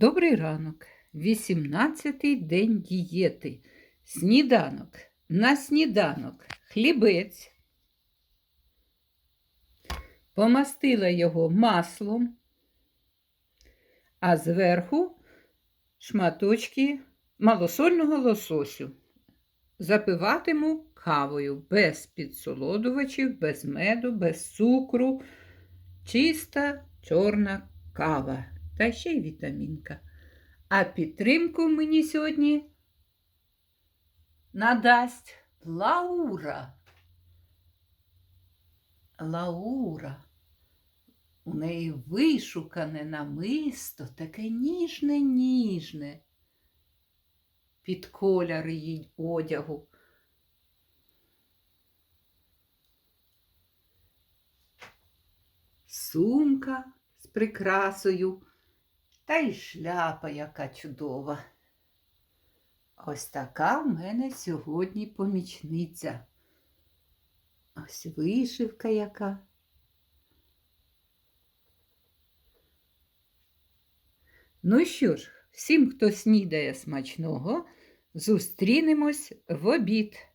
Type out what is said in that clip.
Добрий ранок. 18-й день дієти. Сніданок. На сніданок хлібець. Помастила його маслом, а зверху шматочки малосольного лососю. Запиватиму кавою без підсолодувачів, без меду, без цукру. Чиста чорна кава та ще й вітамінка. А підтримку мені сьогодні надасть Лаура. Лаура. У неї вишукане намисто, таке ніжне, ніжне. Під колір її одягу. Сумка з прикрасою. Та й шляпа яка чудова. Ось така в мене сьогодні помічниця. Ось вишивка яка. Ну що ж, всім, хто снідає смачного, зустрінемось в обід.